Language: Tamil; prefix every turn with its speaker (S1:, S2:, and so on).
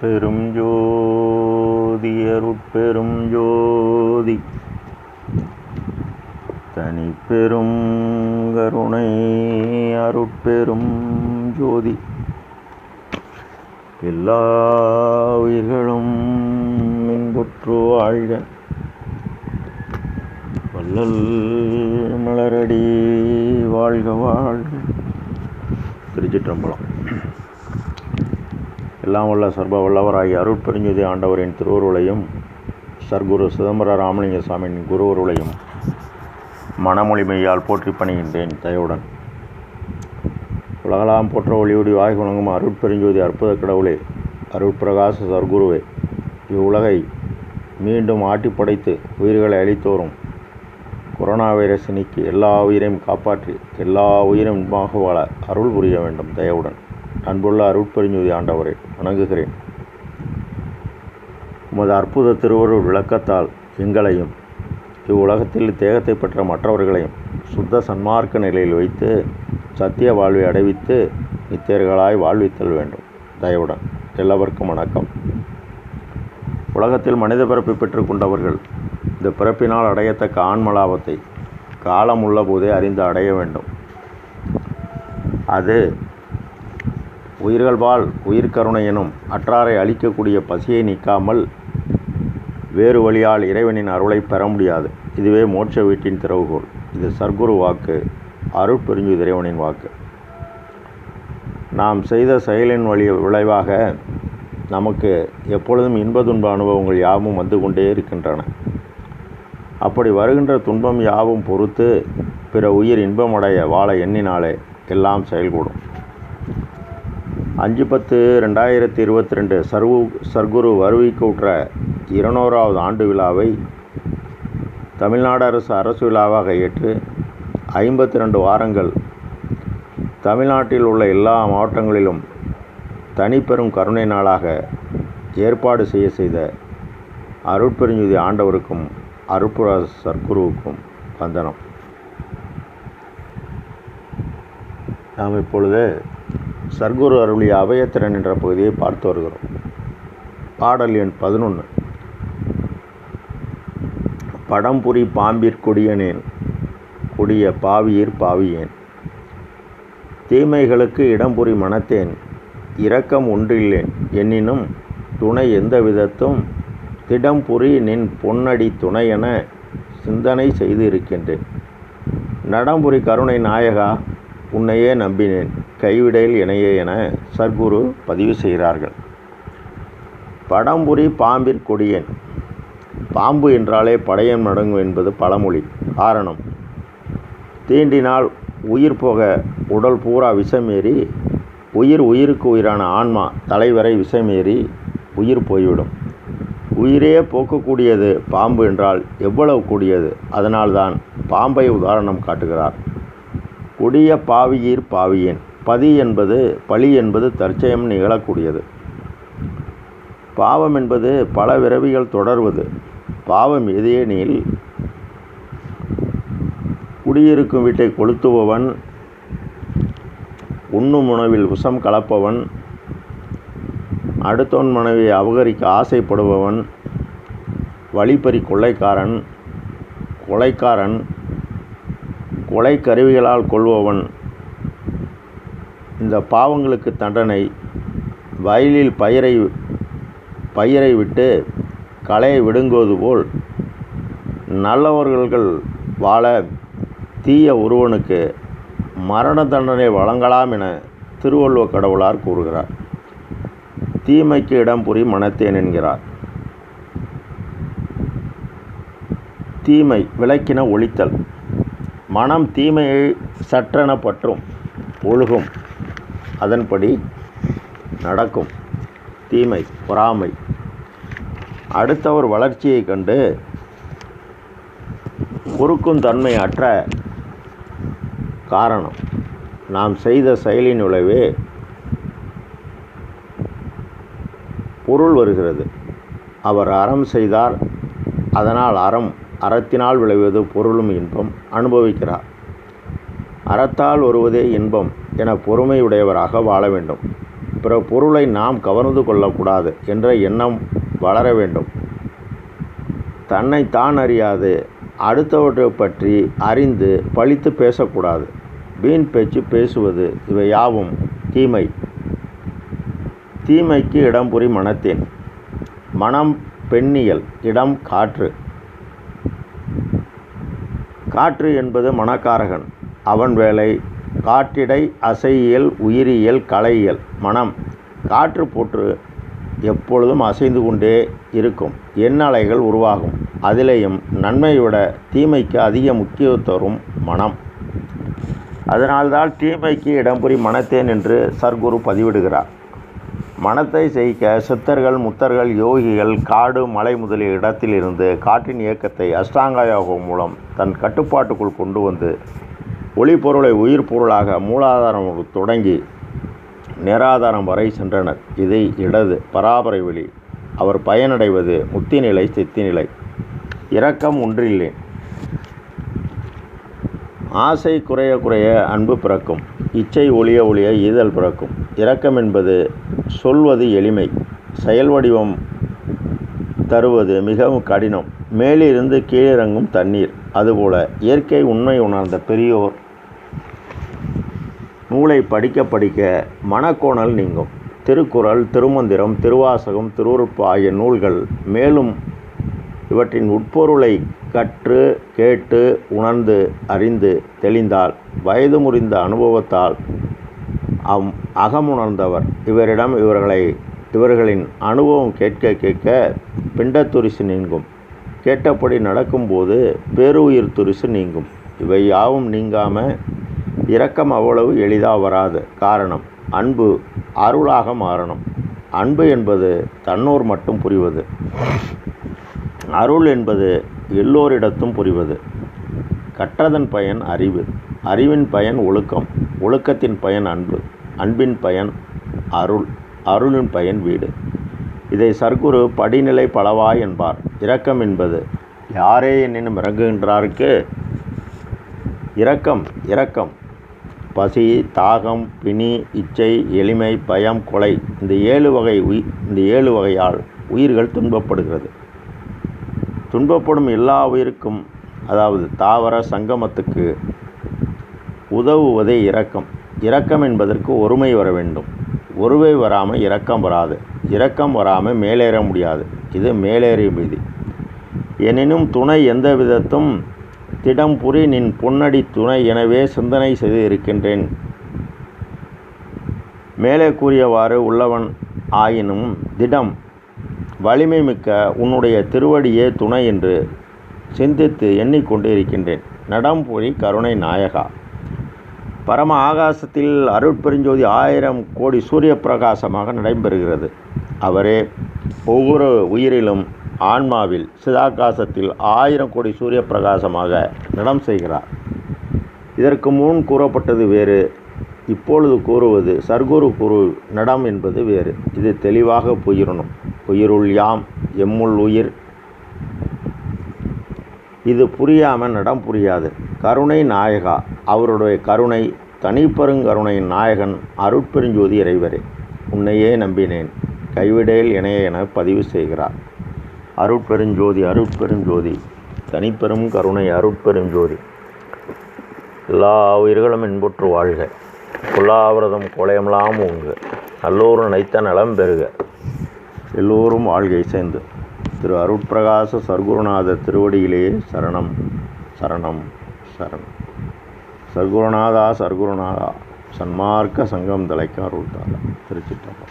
S1: பெரும் ஜோதி அருட்பெரும் ஜோதி. தனி பெரும் கருணை அருட்பெரும் ஜோதி. எல்லா உயிர்களும் மின்புற்று வாழ்க. வள்ளல் மலரடி வாழ்க வாழ்க. திருச்சிற்றம்பலம். எல்லாம் வல்ல சர்வ வல்லவராகிய அருட்பெருஞ்சுதி ஆண்டவரின் திருவுருளையும் சர்க்குரு சிதம்பர ராமலிங்க சுவாமியின் குருவருளையும் மனமொழிமையால் போற்றி பணிகின்றேன் தயவுடன். உலகலாம் போற்ற ஒளியுடி வாய் குணங்கும் அருட்பெருஞ்சோதி அற்புத கடவுளே அருட்பிரகாச சர்க்குருவே இவ்வுலகை மீண்டும் ஆட்டி படைத்து உயிர்களை அளித்தோறும் கொரோனா வைரஸ் நீக்கி எல்லா உயிரையும் காப்பாற்றி எல்லா உயிரும் இன்பமாக வாழ அருள் புரிய வேண்டும் தயவுடன். அன்புள்ள அருட்பெருஞ்சுதி ஆண்டவரை வணங்குகிறேன். உமது அற்புத திருவருள் விளக்கத்தால் எங்களையும் இவ்வுலகத்தில் தேகத்தை பெற்ற மற்றவர்களையும் சுத்த சன்மார்க்க நிலையில் வைத்து சத்திய வாழ்வை அடைவித்து நித்தியர்களாய் வாழ்வித்தல் வேண்டும். தயவுடன் எல்லாவருக்கும் வணக்கம். உலகத்தில் மனித பிறப்பை பெற்று கொண்டவர்கள் இந்த பிறப்பினால் அடையத்தக்க ஆன்மலாபத்தை காலம் உள்ள போதே அறிந்து அடைய வேண்டும். அது உயிர்கள்பால் உயிர்கருணை எனும் அற்றாரை அழிக்கக்கூடிய பசியை நீக்காமல் வேறு வழியால் இறைவனின் அருளை பெற முடியாது. இதுவே மோட்ச வீட்டின் திறவுகோல். இது சர்க்குரு வாக்கு அருட்பெருஞ்சு இறைவனின் வாக்கு. நாம் செய்த செயலின் வழி விளைவாக நமக்கு எப்பொழுதும் இன்ப துன்ப அனுபவங்கள் யாவும் வந்து கொண்டே இருக்கின்றன. அப்படி வருகின்ற துன்பம் யாவும் பொறுத்து பிற உயிர் இன்பமடைய வாழ எண்ணினாலே எல்லாம் செயல்கூடும். அஞ்சு பத்து ரெண்டாயிரத்தி இருபத்தி ரெண்டு சர்வு சர்க்குரு வருவிக்கூற்ற இருநூறாவது ஆண்டு விழாவை தமிழ்நாடு அரசு அரசு விழாவாக ஏற்று ஐம்பத்தி ரெண்டு வாரங்கள் தமிழ்நாட்டில் உள்ள எல்லா மாவட்டங்களிலும் தனிப்பெரும் கருணை நாளாக ஏற்பாடு செய்ய செய்த அருட்பெருஞ்சுதி ஆண்டவருக்கும் அருட்புர சர்க்குருவுக்கும் வந்தனம். நாம் இப்பொழுது சர்க்குரு அருளிய அபயத்திறன் என்ற பகுதியை பார்த்து வருகிறோம். பாடல் எண் பதினொன்று படம்புரி பாம்பிற் கொடியனேன் கொடிய பாவியிற் பாவியேன். தீமைகளுக்கு இடம்புரி மனத்தேன் இரக்கம் ஒன்றில்லேன். எனினும் துணை எந்த விதத்தும் திடம்புரி நின் பொன்னடி துணையென சிந்தனை செய்து இருக்கின்றேன். நடம்புரி கருணை நாயகா உன்னையே நம்பினேன். கைவிடையில் இணையே என சர்க்குரு பதிவு செய்கிறார்கள். படம்புரி பாம்பிற் கொடியேன். பாம்பு என்றாலே படையன் மடங்கும் என்பது பழமொழி. காரணம் தீண்டினால் உயிர் போக உடல் பூரா விஷமேறி உயிர் உயிருக்கு உயிரான ஆன்மா தலைவரை விஷமேறி உயிர் போய்விடும். உயிரே போக்கக்கூடியது பாம்பு என்றால் எவ்வளவு கூடியது? அதனால்தான் பாம்பை உதாரணம் காட்டுகிறார். கொடிய பாவியீர் பாவியேன். பதி என்பது பழி என்பது தற்சயம் நிகழக்கூடியது. பாவம் என்பது பல விரவிகள் தொடர்வது. பாவம் எதேனில் குடியிருக்கும் வீட்டை கொளுத்துபவன் உண்ணும் உணவில் விஷம் கலப்பவன் அடுத்தவன் மனைவியை அபகரிக்க ஆசைப்படுபவன் வழிப்பறி கொள்ளைக்காரன் கொலைக்காரன் கொலை கருவிகளால் கொள்பவன். இந்த பாவங்களுக்கு தண்டனை. வயலில் பயிரை பயிரை விட்டு களையை விடுங்குவது போல் நல்லவர்கள் வாழ தீய ஒருவனுக்கு மரண தண்டனை வழங்கலாம் என திருவள்ளுவ கடவுளார் கூறுகிறார். தீமைக்கு இடம் புரி மனத்தேன் என்கிறார். தீமை விளக்கின ஒழித்தல். மனம் தீமையை சற்றென பற்றும் ஒழுகும். அதன்படி நடக்கும். தீமை பொறாமை. அடுத்தவர் வளர்ச்சியை கண்டு பொறுக்கும் தன்மை அற்ற காரணம். நாம் செய்த செயலின் விளைவே பொருள் வருகிறது. அவர் அறம் செய்தார் அதனால் அறம் அறத்தினால் விளைவது பொருளும் இன்பம் அனுபவிக்கிறார். அறத்தால் வருவதே இன்பம். என பொறுமையுடையவராக வாழ வேண்டும். பிற பொருளை நாம் கவர்ந்து கொள்ளக்கூடாது என்ற எண்ணம் வளர வேண்டும். தன்னை தான் அறியாது அடுத்தவற்றை பற்றி அறிந்து பழித்து பேசக்கூடாது. வீண் பேச்சு பேசுவது இவை யாவும் தீமை. தீமைக்கு இடம் புரி மனத்தேன். மனம் பெண்ணியல் இடம் காற்று. காற்று என்பது மனக்காரகன். அவன் வேலை காற்றிடை அசையியல் உயிரியல் கலையியல். மனம். காற்று போற்று எப்பொழுதும் அசைந்து கொண்டே இருக்கும். எண்ணலைகள் உருவாகும். அதிலேயும் நன்மையோட தீமைக்கு அதிக முக்கியத்துவம் மனம். அதனால்தான் தீமைக்கு இடம்புரி மனத்தேன் என்று சர்க்குரு பதிவிடுகிறார். மனத்தை செய்க சித்தர்கள் முத்தர்கள் யோகிகள் காடு மலை முதலிய இடத்திலிருந்து காற்றின் இயக்கத்தை அஷ்டாங்க யோகம் மூலம் தன் கட்டுப்பாட்டுக்குள் கொண்டு வந்து ஒளிப்பொருளை உயிர் பொருளாக மூலாதாரம் தொடங்கி நிராதாரம் வரை சென்றனர். இதை இடது பராபரை வழி அவர் பயனடைவது முத்திநிலை சித்திநிலை இரக்கம் ஒன்றில்லேன் ஆசை குறைய குறைய அன்பு பிறக்கும். இச்சை ஒளிய ஒளிய ஈதல் பிறக்கும். இரக்கம் என்பது சொல்வது எளிமை. செயல் வடிவம் தருவது மிகவும் கடினம். மேலிருந்து கீழிறங்கும் தண்ணீர். அதுபோல இயற்கை உண்மை உணர்ந்த பெரியோர். நூலை படிக்க படிக்க மனக்கோணல் நீங்கும். திருக்குறள் திருமந்திரம் திருவாசகம் திருவுறுப்பு ஆகிய நூல்கள் மேலும் இவற்றின் உட்பொருளை கற்று கேட்டு உணர்ந்து அறிந்து தெளிந்தால் வயது முறிந்த அனுபவத்தால் அம் அகமுணர்ந்தவர். இவரிடம் இவர்களை இவர்களின் அனுபவம் கேட்க கேட்க பிண்டத்துரிசு நீங்கும். கேட்டபடி நடக்கும்போது பேருயிர் துரிசு நீங்கும். இவை யாவும் நீங்காமல் இரக்கம் அவ்வளவு எளிதாக வராது. காரணம் அன்பு அருளாக மாறணும். அன்பு என்பது தன்னோர் மட்டும் புரிவது. அருள் என்பது எல்லோரிடத்தும் புரிவது. கற்றதன் பயன் அறிவு. அறிவின் பயன் ஒழுக்கம். ஒழுக்கத்தின் பயன் அன்பு. அன்பின் பயன் அருள். அருளின் பயன் வீடு. இதை சர்க்குரு படிநிலை பலவா என்பார். இரக்கம் என்பது யாரே என்னினும் இறங்குகின்றார்க்கு? இரக்கம் இரக்கம். பசி தாகம் பிணி இச்சை எளிமை பயம் கொலை இந்த ஏழு வகை உய் இந்த ஏழு வகையால் உயிர்கள் துன்பப்படுகிறது. துன்பப்படும் எல்லா உயிருக்கும் அதாவது தாவர சங்கமத்துக்கு உதவுவதே இரக்கம். இரக்கம் என்பதற்கு ஒருமை வர வேண்டும். ஒருமை வராமல் இரக்கம் வராது. இரக்கம் வராமல் மேலேற முடியாது. இது மேலேறும் விதி எனினும் துணை எந்த விதத்தும் திடம் புரி நின் பொன்னடி துணை எனவே சிந்தனை செய்து இருக்கின்றேன். மேலே கூறியவாறு உள்ளவன் ஆயினும் திடம் வலிமை மிக்க உன்னுடைய திருவடியே துணை என்று சிந்தித்து எண்ணிக்கொண்டு இருக்கின்றேன் நடம்புரி கருணை நாயகா. பரம ஆகாசத்தில் அருட்பெருஞ்சோதி ஆயிரம் கோடி சூரிய பிரகாசமாக நடைபெறுகிறது. அவரே ஒவ்வொரு உயிரிலும் ஆன்மாவில் சிதாகாசத்தில் ஆயிரம் கோடி சூரிய பிரகாசமாக நடம் செய்கிறார். இதற்கு முன் கூறப்பட்டது வேறு இப்பொழுது கூறுவது சர்க்குரு குரு நடம் என்பது வேறு. இது தெளிவாக புயிரணும். உயிருள் யாம் எம்முள் உயிர். இது புரியாமல் நடம் புரியாது. கருணை நாயகா அவருடைய கருணை தனிப்பெருங்கருணையின் நாயகன் அருட்பெருஞ்சோதி இறைவரே. உன்னையே நம்பினேன். கைவிடேல் இணைய என பதிவு செய்கிறார். அருட்பெருஞ்சோதி அருட்பெருஞ்சோதி தனிப்பெரும் கருணை அருட்பெருஞ்சோதி. எல்லா உயிர்களும் இன்புற்று வாழ்க. புல்லாவிரதம் கொலையமெல்லாம் உங்க நல்லோரும் நினைத்த நலம் பெறுக. எல்லோரும் வாழ்கை சேர்ந்து. திரு அருட்பிரகாச சர்க்குருநாத திருவடியிலேயே சரணம் சரணம் சரணம். சர்க்குருநாதா சர்க்குருநாதா. சன்மார்க்க சங்கம் தலைக்க அருள்தாரா. திருச்சிட்டப்பா